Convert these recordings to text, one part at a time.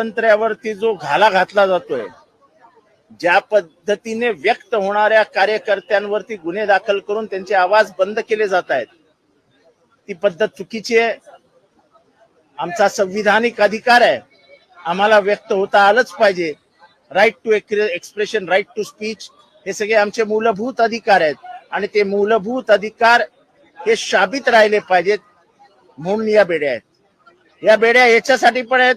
स्वातंत्र्यावरती जो घाला घातला जातोय ज्या पद्धतीने व्यक्त होणाऱ्या कार्यकर्त्यांवरती गुन्हे दाखल करून त्यांचे आवाज बंद केले जात आहेत ती पद्धत चुकीची आहे. आमचा संविधानिक अधिकार आहे. आम्हाला व्यक्त होता आलंच पाहिजे. Right to expression right to speech हे सगळे आमचे मूलभूत अधिकार आहेत आणि ते मूलभूत अधिकार हे शाबित राहिले पाहिजेत म्हणून या बेड्या आहेत. या बेड्या याच्यासाठी पण आहेत.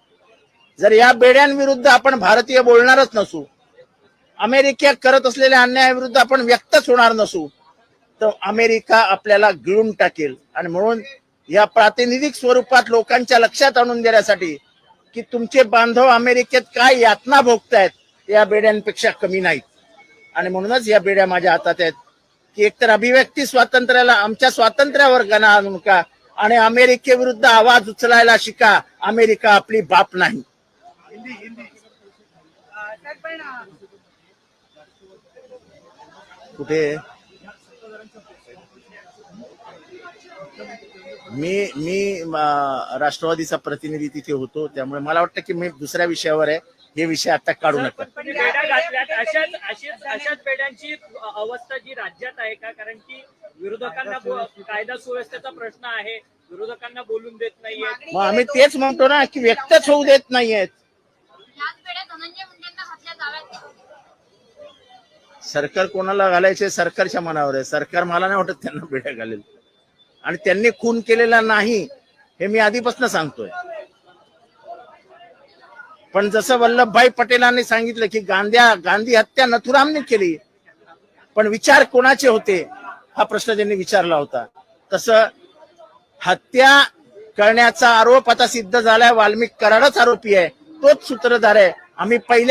जर या बेड्यांविरुद्ध आपण भारतीय बोलणारच नसू अमेरिका करत असलेल्या अन्यायाविरुद्ध आपण व्यक्तच होणार नसू तर अमेरिका आपल्याला गिळून टाकेल. आणि म्हणून या प्रातिनिधिक स्वरूपात लोकांच्या लक्षात आणून देण्यासाठी की तुमचे बांधव अमेरिकेत काय यातना भोगतायत या बेड्यांपेक्षा कमी नाहीत. आणि म्हणूनच या बेड्या माझ्या हातात आहेत की एकतर अभिव्यक्ती स्वातंत्र्याला आमच्या स्वातंत्र्यावर गणा आणू का आणि अमेरिकेविरुद्ध आवाज उचलायला शिका अमेरिका आपली बाप नाही. कुठे? मी मी म, राष्ट्रवादीचा प्रतिनिधी तिथे होतो. त्यामुळे मला वाटतं की मी दुसऱ्या विषयावर आहे. हे विषय आता काढू नका. पण अशाच अशीच अशाच बेड्यांची अवस्था जी राज्यात आहे का? कारण की विरोधकांना कायदा सुव्यवस्थेचा प्रश्न आहे. विरोधकांना बोलून देत नाहीये मग आम्ही तेच म्हणतो ना की व्यक्तच होऊ देत नाहीयेत. सरकार कोणाला घालायचे सरकारच्या मनावर आहे. सरकार मला नाही वाटत त्यांना बेड्या घालेल. आणि त्यांनी खून केलेला नाही हे मी आधीपासून सांगतोय. पण जसं वल्लभभाई पटेलांनी सांगितलं की गांध्या गांधी हत्या नथुरामने केली पण विचार कोणाचे होते हा प्रश्न त्यांनी विचारला होता. तसं हत्या करण्याचा आरोप आता सिद्ध झालाय वाल्मिक कराडच आरोपी आहे तोच सूत्रधार आहे. आम्ही पहिल्या